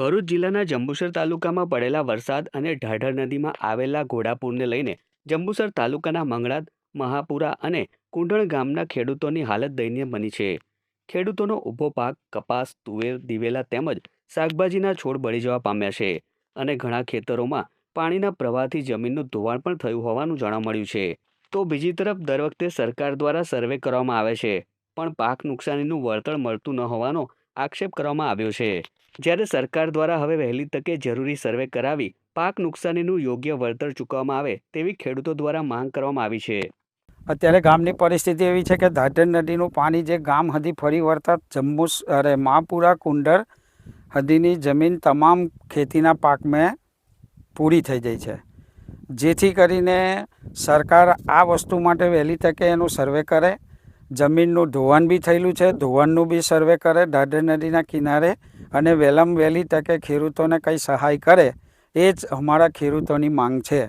ભરૂચ જિલ્લાના જંબુસર તાલુકામાં પડેલા વરસાદ અને ઢાઢર નદીમાં આવેલા ઘોડાપૂરને લઈને જંબુસર તાલુકાના મંગળાદ, મહાપુરા અને કુંઢણ ગામના ખેડૂતોની હાલત દયનીય બની છે. ખેડૂતોનો ઊભો પાક, કપાસ, તુવેર, દિવેલા તેમજ શાકભાજીના છોડ બળી જવા પામ્યા છે અને ઘણા ખેતરોમાં પાણીના પ્રવાહથી જમીનનું ધોવાણ પણ થયું હોવાનું જાણવા મળ્યું છે. તો બીજી તરફ દર વખતે સરકાર દ્વારા સર્વે કરવામાં આવે છે, પણ પાક નુકસાનીનું વળતર મળતું ન હોવાનો આક્ષેપ કરવામાં આવ્યો છે. જ્યારે સરકાર દ્વારા હવે વહેલી તકે જરૂરી સર્વે કરાવી પાક નુકસાનીનું યોગ્ય વળતર ચૂકવવામાં આવે તેવી ખેડૂતો દ્વારા માંગ કરવામાં આવી છે. અત્યારે ગામની પરિસ્થિતિ એવી છે કે ધાઢર નદીનું પાણી જે ગામ હદી ફરી વળતા જમ્મુ અરે માપુરા કુંડર હદીની જમીન તમામ ખેતીના પાકમાં પૂરી થઈ જાય છે. જેથી કરીને સરકાર આ વસ્તુ માટે વહેલી તકે એનું સર્વે કરે જમીનનું ધોવાણ બી થયેલું છે. ધોવાણનું બી સર્વે કરે દાદર નદીના કિનારે અને વહેલામાં વહેલી તકે ખેડૂતોને કંઈ સહાય કરે, એ જ અમારા ખેડૂતોની માંગ છે.